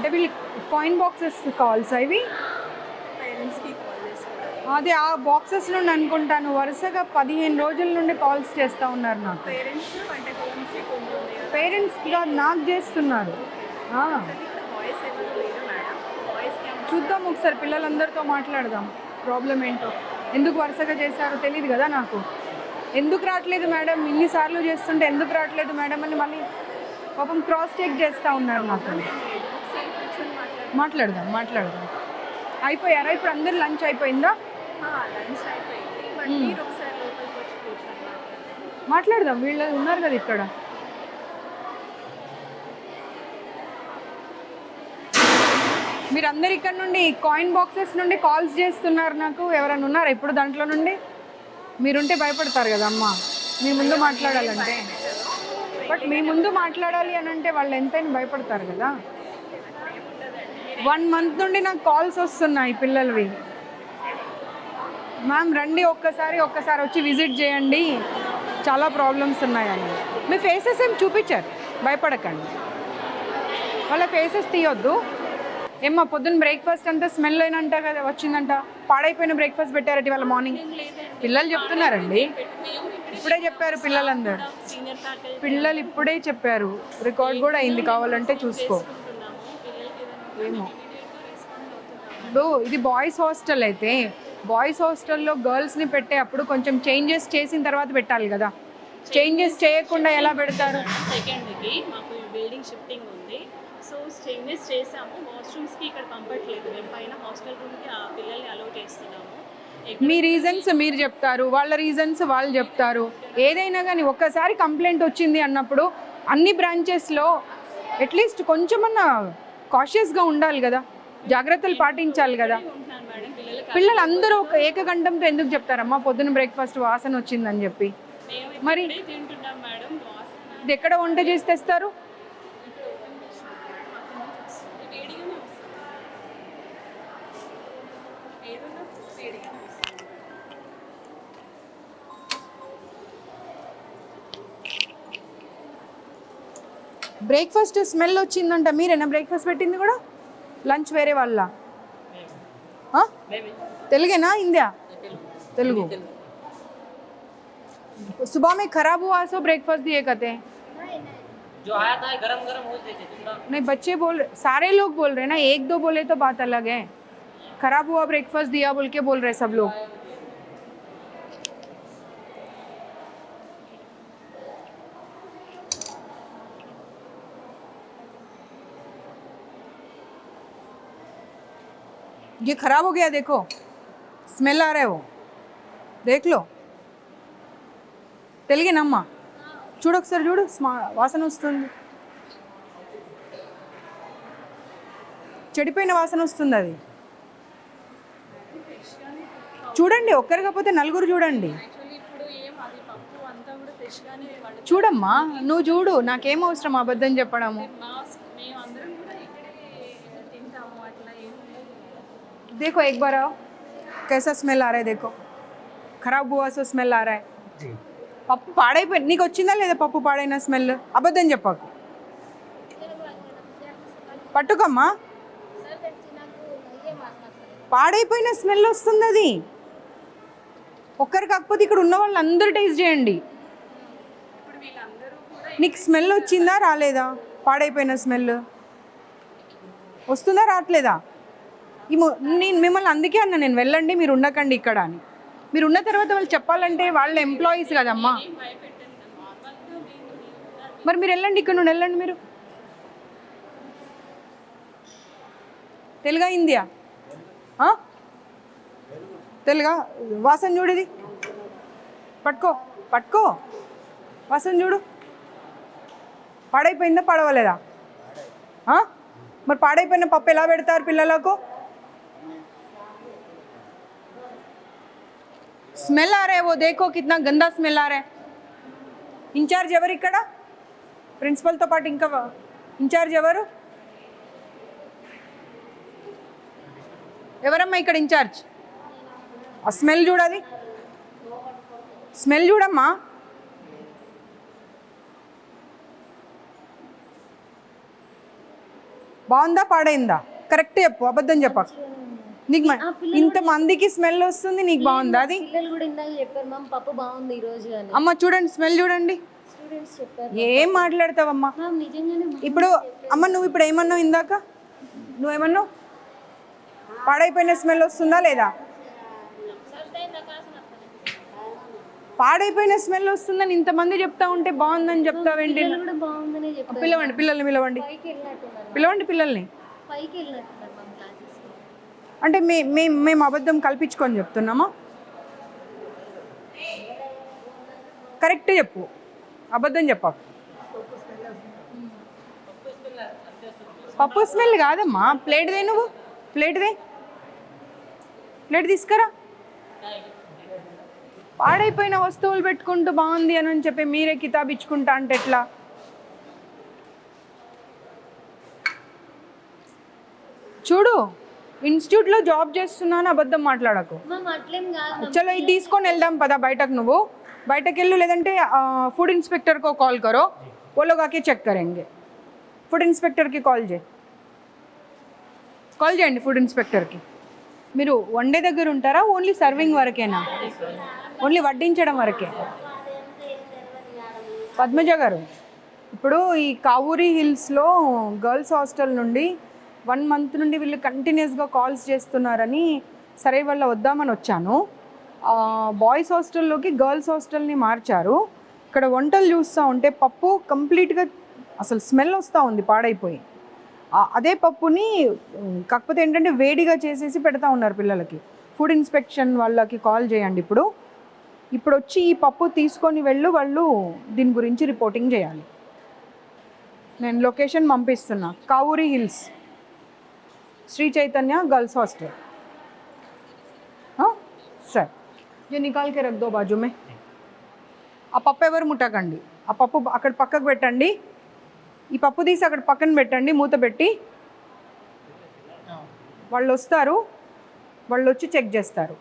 అంటే వీళ్ళు coin boxes కావాల్సా ఇవి చేసుకుంటారు అదే ఆ బాక్సెస్ నుండి అనుకుంటాను. వరుసగా పదిహేను రోజుల నుండి కాల్స్ చేస్తూ ఉన్నారు నాకు. పేరెంట్స్ అంటే హోమ్స్కి కొంచెం ఉంది కదా. పేరెంట్స్గా నాకు చేస్తున్నారు. చూద్దాం ఒకసారి పిల్లలందరితో మాట్లాడదాం. ప్రాబ్లం ఏంటో. ఎందుకు వరుసగా చేశారో తెలియదు కదా నాకు. ఎందుకు రావట్లేదు మేడం ఇన్నిసార్లు చేస్తుంటే ఎందుకు రావట్లేదు మేడం అని మళ్ళీ పాపం క్రాస్ చెక్ చేస్తూ ఉన్నారు నాకు మాట్లాడదాం మాట్లాడదాం. అయిపోయారా? ఇప్పుడు అందరు లంచ్ అయిపోయిందా? మాట్లాడదాం వీళ్ళు ఉన్నారు కదా ఇక్కడ. మీరు అందరు ఇక్కడ నుండి కాయిన్ బాక్సెస్ నుండి కాల్స్ చేస్తున్నారు నాకు. ఎవరైనా ఉన్నారా ఇప్పుడు దాంట్లో నుండి? మీరుంటే భయపడతారు కదా అమ్మ. మీ ముందు మాట్లాడాలంటే. బట్ మీ ముందు మాట్లాడాలి అని అంటే వాళ్ళు ఎంతైనా భయపడతారు కదా. వన్ మంత్ నుండి నాకు కాల్స్ వస్తున్నాయి పిల్లలవి. మ్యామ్ రండి ఒక్కసారి ఒక్కసారి వచ్చి విజిట్ చేయండి. చాలా ప్రాబ్లమ్స్ ఉన్నాయని. మీ ఫేసెస్ ఏం చూపించారు? భయపడకండి. వాళ్ళ ఫేసెస్ తీయొద్దు. ఏమ్మా పొద్దున్న బ్రేక్ఫాస్ట్ అంతా స్మెల్ అయినంట కదా వచ్చిందంట. పాడైపోయిన బ్రేక్ఫాస్ట్ పెట్టారట వాళ్ళ మార్నింగ్ పిల్లలు చెప్తున్నారండి. ఇప్పుడే చెప్పారు పిల్లలందరూ. పిల్లలు ఇప్పుడే చెప్పారు. రికార్డ్ కూడా అయింది కావాలంటే చూసుకో. ఏమో. ఇప్పుడు ఇది బాయ్స్ హాస్టల్ అయితే బాయ్స్ హాస్టల్లో గర్ల్స్ని పెట్టే అప్పుడు కొంచెం చేంజెస్ చేసిన తర్వాత పెట్టాలి కదా. చేంజెస్ చేయకుండా ఎలా పెడతారు? సెకండ్కి మాకు బిల్డింగ్ షిఫ్టింగ్ ఉంది. సో చేంజెస్ చేసాము. వాష్రూమ్స్కి ఇక్కడ పంపట్లేదు మేము పైన హాస్టల్ రూమ్కి ఆ పిల్లల్ని అలౌ చేస్తున్నాము. మీ రీజన్స్ మీరు చెప్తారు. వాళ్ళ రీజన్స్ వాళ్ళు చెప్తారు. ఏదైనా కానీ ఒక్కసారి కంప్లైంట్ వచ్చింది అన్నప్పుడు అన్ని బ్రాంచెస్లో అట్లీస్ట్ కొంచెమన్నా కాషియస్గా ఉండాలి కదా. జాగ్రత్తలు పాటించాలి కదా. పిల్లలు అందరూ ఒక ఏకగంఠంతో ఎందుకు చెప్తారమ్మా పొద్దున బ్రేక్ఫాస్ట్ వాసన వచ్చిందని చెప్పి. మరి ఇది ఎక్కడ వంట చేసి తెస్తారు? బ్రేక్ఫాస్ట్ స్మెల్ వచ్చిందంట మీరేనా బ్రేక్ఫాస్ట్ పెట్టింది కూడా లంచ్ వేరే వాళ్ళ ఆ? తెలుగేనా హిందీ తెలుగు सुबह में खराब हुआ सो ब्रेकफास्ट दिए कहते हैं जो आया था गरम गरम हो देते दूसरा नहीं बच्चे बोल सारे लोग बोल रहे हैं ना एक दो बोले तो बात अलग है खराब हुआ ब्रेकफास्ट दिया बोल के बोल रहे सब लोग ये खराब हो गया देखो स्मेल आ रहा है वो देख लो తెలుగేనమ్మా చూడు ఒకసారి చూడు స్మా వాసన వస్తుంది చెడిపోయిన వాసన వస్తుంది అది చూడండి ఒక్కరు కాకపోతే నలుగురు చూడండి యాక్చువల్లీ ఇప్పుడు ఏం అది పప్పు అంతా కూడా ఫ్రెష్గానే వండు చూడమ్మా నువ్వు చూడు నాకేం అవసరం అబద్ధం చెప్పడము देखो एक बार आओ कैसा स्मेल आ रहा है देखो खराब हुआ सो स्मेल आ रहा है పప్పు పాడైపోయి నీకు వచ్చిందా లేదా పప్పు పాడైన స్మెల్ అబద్ధం చెప్పకు పట్టుకమ్మా పాడైపోయిన స్మెల్ వస్తుంది అది ఒక్కరు కాకపోతే ఇక్కడ ఉన్న వాళ్ళు అందరూ టేస్ట్ చేయండి ఇప్పుడు వీళ్ళందరూ కూడా నీకు స్మెల్ వచ్చిందా రాలేదా పాడైపోయిన స్మెల్ వస్తుందా రావట్లేదా ఈ ము- నేను మిమ్మల్ని అందుకే అన్నా నేను వెళ్ళండి మీరు ఉండకండి ఇక్కడ అని. మీరు ఉన్న తర్వాత వాళ్ళు చెప్పాలంటే వాళ్ళ ఎంప్లాయీస్ కదమ్మా. మరి మీరు వెళ్ళండి ఇక్కడ నుండి వెళ్ళండి మీరు. తెలుగా హిందీయా తెలుగా? వాసన చూడిది పట్టుకో పట్టుకో. వాసన చూడు. పాడైపోయిందా పడవలేదా? మరి పాడైపోయిన పప్పు ఎలా పెడతారు పిల్లలకు? స్మెల్ ఆ రే ఓ దేకో కిतना గందా స్మెల్ ఆ రే ఇన్ఛార్జ్ ఎవరు ఇక్కడ? ప్రిన్సిపల్తో పాటు ఇంకా ఇన్ఛార్జ్ ఎవరు? ఎవరమ్మా ఇక్కడ ఇన్ఛార్జ్ ఆ స్మెల్ చూడాలి. స్మెల్ చూడమ్మా. బాగుందా పాడైందా? కరెక్ట్ చెప్పు అబద్ధం చెప్ప. నీకు మ- ఇంత మందికి స్మెల్ వస్తుంది నీకు బాగుందా అది? పిల్లలు కూడా ఇందాక చెప్పారు మ్యామ్ పప్పు బాగుంది ఈ రోజు అని. అమ్మ చూడండి స్మెల్ చూడండి. స్టూడెంట్స్ చెప్పారు ఏం మాట్లాడతావమ్మా? మ్యామ్ నిజంగానే ఇప్పుడు అమ్మ నువ్వు ఇప్పుడు ఏమన్నావు ఇందాక? నువ్వేమన్నావు? పాడైపోయిన స్మెల్ వస్తుందా లేదా? పాడైపోయిన స్మెల్ వస్తుందని ఇంతమంది చెప్తా ఉంటే బాగుందని చెప్తావేంటి పిలవండి పిల్లల్ని పిలవండి. పిలవండి పిల్లల్ని. పైకి క్లాసెస్ అంటే మే మేము మేము అబద్ధం కల్పించుకొని చెప్తున్నామా? కరెక్ట్ చెప్పు. అబద్ధం చెప్పు పప్పు స్మెల్ కాదమ్మా. ప్లేట్ దే నువ్వు. ప్లేట్ దే. ప్లేట్ తీసుకురా. పాడైపోయిన వస్తువులు పెట్టుకుంటూ బాగుంది అని చెప్పి మీరే కితాబ్ ఇచ్చుకుంటా అంటే ఎట్లా? చూడు. ఇన్స్టిట్యూట్లో జాబ్ చేస్తున్నాను అబద్ధం మాట్లాడకు. చలో ఇది తీసుకొని వెళ్దాం పదా బయటకు నువ్వు. బయటకు వెళ్ళు లేదంటే ఫుడ్ ఇన్స్పెక్టర్కో కాల్ కరో. ఓలోగాకి చెక్ కరేంగే. ఫుడ్ ఇన్స్పెక్టర్కి కాల్ చే కాల్ చేయండి ఫుడ్ ఇన్స్పెక్టర్కి మీరు వన్ డే దగ్గర ఉంటారా? ఓన్లీ సర్వింగ్ వరకేనా? ఓన్లీ వడ్డించడం వరకే. పద్మజ గారు ఇప్పుడు ఈ కావూరి హిల్స్లో గర్ల్స్ హాస్టల్ నుండి వన్ మంత్ నుండి వీళ్ళు కంటిన్యూస్గా కాల్స్ చేస్తున్నారని సరే వాళ్ళ వద్దామని వచ్చాను. బాయ్స్ హాస్టల్లోకి గర్ల్స్ హాస్టల్ని మార్చారు. ఇక్కడ వంటలు చూస్తూ ఉంటే పప్పు కంప్లీట్గా అసలు స్మెల్ వస్తూ ఉంది పాడైపోయి. అదే పప్పుని కాకపోతే ఏంటంటే వేడిగా చేసేసి పెడతా ఉన్నారు పిల్లలకి. ఫుడ్ ఇన్స్పెక్షన్ వాళ్ళకి కాల్ చేయండి ఇప్పుడు. ఇప్పుడు వచ్చి ఈ పప్పు తీసుకొని వెళ్ళు వాళ్ళు దీని గురించి రిపోర్టింగ్ చేయాలి. నేను location పంపిస్తున్నా. Kavuri hills Shri Chaitanya girls hostel हाँ? सर ये निकाल के रख दो बाजू में ఆ పప్పు ఎవరు ముట్టకండి ఆ పప్పు అక్కడ పక్కకు పెట్టండి ఈ పప్పు తీసి అక్కడ పక్కన పెట్టండి మూత పెట్టి వాళ్ళు వస్తారు వాళ్ళు వచ్చి చెక్ చేస్తారు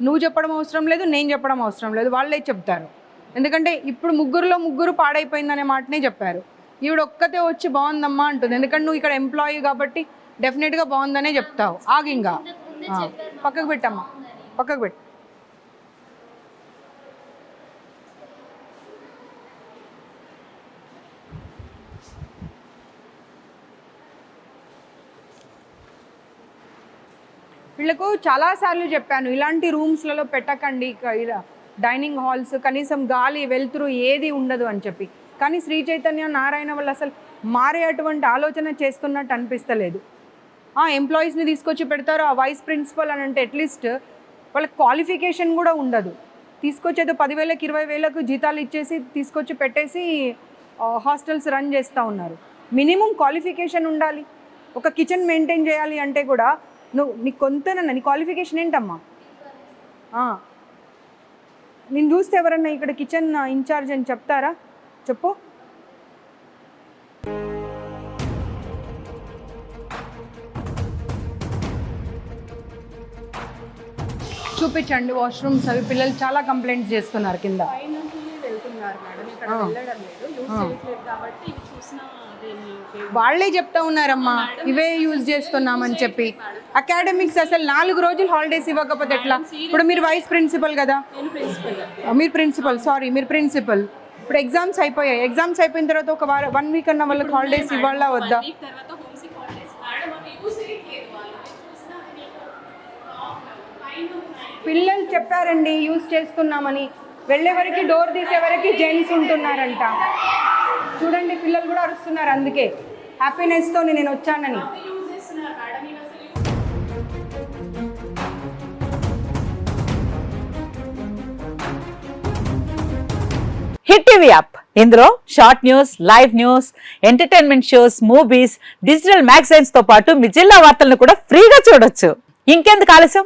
నువ్వు చెప్పడం అవసరం లేదు నేను చెప్పడం అవసరం లేదు వాళ్ళే చెప్తారు ఎందుకంటే ఇప్పుడు ముగ్గురులో ముగ్గురు పాడైపోయిందనే మాటనే చెప్పారు ఈవిడ ఒక్కతే వచ్చి బాగుందమ్మా అంటుంది ఎందుకంటే నువ్వు ఇక్కడ ఎంప్లాయీ కాబట్టి డెఫినెట్గా బాగుందనే చెప్తావు. ఆగింగా ఇంకా. పక్కకు పెట్టమ్మా. పక్కకు పెట్టు. వీళ్ళకు చాలాసార్లు చెప్పాను ఇలాంటి రూమ్స్లలో పెట్టకండి ఇలా డైనింగ్ హాల్స్ కనీసం గాలి వెలుతురు ఏది ఉండదు అని చెప్పి. కానీ శ్రీ చైతన్య నారాయణ వాళ్ళు అసలు మారే అటువంటి ఆలోచన చేస్తున్నట్టు అనిపిస్తలేదు. ఎంప్లాయీస్ని తీసుకొచ్చి పెడతారు ఆ వైస్ ప్రిన్సిపల్ అని అంటే అట్లీస్ట్ వాళ్ళకి క్వాలిఫికేషన్ కూడా ఉండదు. తీసుకొచ్చేదో పదివేలకు ఇరవై వేలకు జీతాలు ఇచ్చేసి తీసుకొచ్చి పెట్టేసి హాస్టల్స్ రన్ చేస్తూ ఉన్నారు. మినిమం క్వాలిఫికేషన్ ఉండాలి. ఒక కిచెన్ మెయింటైన్ చేయాలి అంటే కూడా నువ్వు నీ కొంతనన్నా నీ క్వాలిఫికేషన్ ఏంటమ్మా? నేను చూస్తే ఎవరన్నా ఇక్కడ కిచెన్ ఇన్ఛార్జ్ అని చెప్తారా? చెప్పు. చూపించండి వాష్రూమ్స్ అవి. పిల్లలు చాలా కంప్లైంట్స్ చేస్తున్నారు కింద. వాళ్ళే చెప్తా ఉన్నారమ్మా. ఇవే యూజ్ చేస్తున్నామని చెప్పి. అకాడమిక్స్ అసలు నాలుగు రోజులు హాలిడేస్ ఇవ్వకపోతే ఎట్లా? ఇప్పుడు మీరు వైస్ ప్రిన్సిపల్ కదా? మీరు ప్రిన్సిపల్ సారీ మీరు ప్రిన్సిపల్ ఇప్పుడు ఎగ్జామ్స్ అయిపోయాయి. ఎగ్జామ్స్ అయిపోయిన తర్వాత ఒక వారం వన్ వీక్ అన్న వాళ్ళకి హాలిడేస్ ఇవ్వాలా వద్దా వీక్ తర్వాత హోమ్ సిక్ హాలిడేస్ మేడం అవి యూస్ చేయట్లేదు వాళ్ళు అవి చూసినా నేను పైన ఉన్నాయి పిల్లలు చెప్పారండి యూజ్ చేస్తున్నామని. వెళ్ళేవరకు డోర్ తీసేవరకు జెంట్స్ ఉంటున్నారంట. చూడండి పిల్లలు కూడా అరుస్తున్నారు అందుకే. హ్యాపీనెస్తో నేను వచ్చానని. Hit TV app. ఇందులో short news live news entertainment shows movies digital మ్యాగజైన్స్తో పాటు మీ జిల్లా వార్తలను కూడా ఫ్రీగా చూడొచ్చు. ఇంకెందుకు ఆలస్యం?